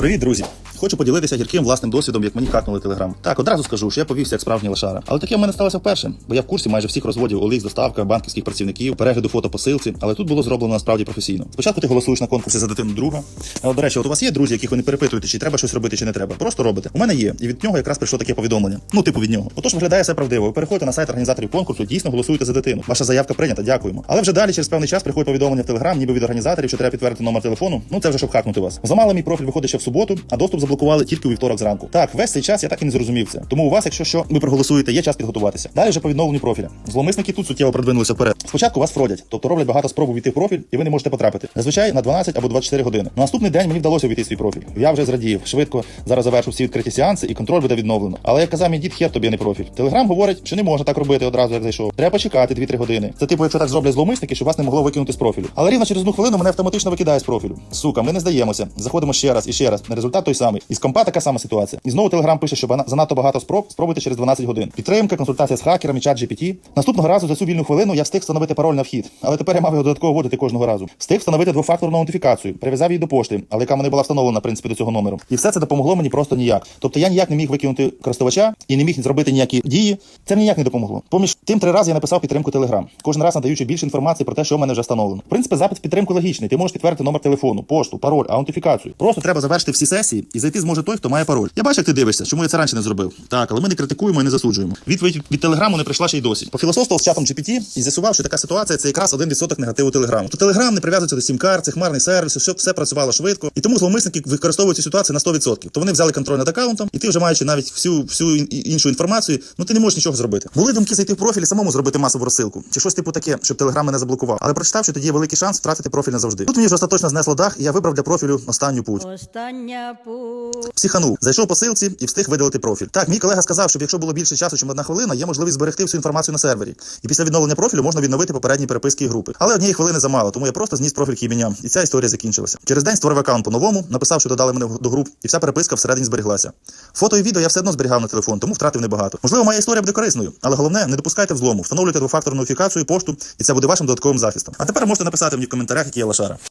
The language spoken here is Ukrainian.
Привіт, друзі! Хочу поділитися гірким власним досвідом, як мені хакнули телеграм. Так, одразу скажу, що я повівся як справжній лошара. Але таке в мене сталося вперше, бо я в курсі майже всіх розводів OLX, доставка, банківських працівників, перегляду фото посилці, але тут було зроблено насправді професійно. Спочатку ти голосуєш на конкурсі за дитину друга. А, До речі, от у вас є друзі, яких ви не перепитуєте, чи треба щось робити, чи не треба. Просто робите. У мене є, і від нього якраз прийшло таке повідомлення. Ну, типу від нього. Отож виглядає все правдиво. Ви переходите на сайт організаторів конкурсу, дійсно голосуєте за дитину. Ваша заявка прийнята, дякуємо. Але вже далі через певний час приходить повідомлення в телеграм, ніби від організаторів, що треба підтвердити номер телефону. Ну це вже щоб хакнути вас. Зламали мій профіль виходить ще в суботу, а доступ заблокували тільки у вівторок зранку. Так, весь цей час я так і не зрозумів це. Тому у вас, якщо що, ви проголосуєте, є час підготуватися. Далі вже по відновленню профіля. Зловмисники тут суттєво продвинулися вперед. Спочатку вас фродять, тобто роблять багато спроб увійти в профіль, і ви не можете потрапити. Зазвичай на 12 або 24 години. На наступний день мені вдалося увійти в свій профіль. Я вже зрадів. Швидко зараз завершу всі відкриті сеанси, і контроль буде відновлено. Але як казав мій дід, хер тобі не профіль. Телеграм говорить, що не можна так робити одразу, як зайшов. Треба почекати 2-3 години. Це типу, якщо так зроблять зловмисники, щоб вас не могло викинути з профілю. Але рівно через одну хвилину мене автоматично викидає з профілю. Сука, ми не здаємося. Заходимо ще раз і ще раз. Результат той самий. Із компа така сама ситуація. І знову телеграм пише, що занадто багато спроб. Спробуйте через 12 годин. Підтримка, консультація з хакерами, чат GPT. Наступного разу за цю вільну хвилину я встиг встановити пароль на вхід. Але тепер я мав його додатково вводити кожного разу. Встиг встановити двофакторну аутентифікацію. Прив'язав її до пошти, але яка мене була встановлена в принципі до цього номеру. І все це допомогло мені просто ніяк. Тобто я ніяк не міг викинути користувача і не міг зробити ніякі дії. Це мені ніяк не допомогло. Поміж тим три рази я написав підтримку Telegram. Кожен раз надаючи більше інформації про те, що в мене вже встановлено. В принципі, запит підтримку логічний. Ти можеш підтвердити номер телефону, пошту, пароль, аутентифікацію. Просто треба завершити всі сесії і зайти зможе той, хто має пароль. Я бачу, як ти дивишся, чому я це раніше не зробив. Так, але ми не критикуємо і не засуджуємо. Відповідь від телеграму не прийшла ще й досі. Пофілософствував з чатом GPT і з'ясував, що така ситуація це якраз 1% негативу телеграму. То телеграм не прив'язується до сім-кар, цих хмарних сервісів, щоб все працювало швидко. І тому зловмисники використовують цю ситуацію на 100%. То вони взяли контроль над аккаунтом, і ти вже маючи навіть всю всю іншу інформацію, ну ти не можеш нічого зробити. Були думки зайти в профіль і самому зробити масову розсилку, чи щось типу таке, щоб телеграм мене заблокував. Але прочитав, що тоді є великий шанс втратити профіль назавжди. Тут мені вже остаточно знесло дах, і я вибрав для профілю останню путь. Остання путь. Психанув, зайшов по силці і встиг видалити профіль. Так, мій колега сказав, що якщо було більше часу, ніж одна хвилина, є можливість зберегти всю інформацію на сервері. І після відновлення профілю можна відновити попередні переписки і групи. Але однієї хвилини замало, тому я просто зніс профіль кібіням. І ця історія закінчилася. Через день створив аккаунт по-новому, написав, що додали мене до груп, і вся переписка всередині збереглася. Фото і відео я все одно зберігав на телефон, тому втратив небагато. Можливо, моя історія буде корисною, але головне, не допускайте взлому, встановлюйте двофакторну нофікацію, пошту, і це буде вашим додатковим захистом. А тепер можете написати мені в коментарях, які я лошара.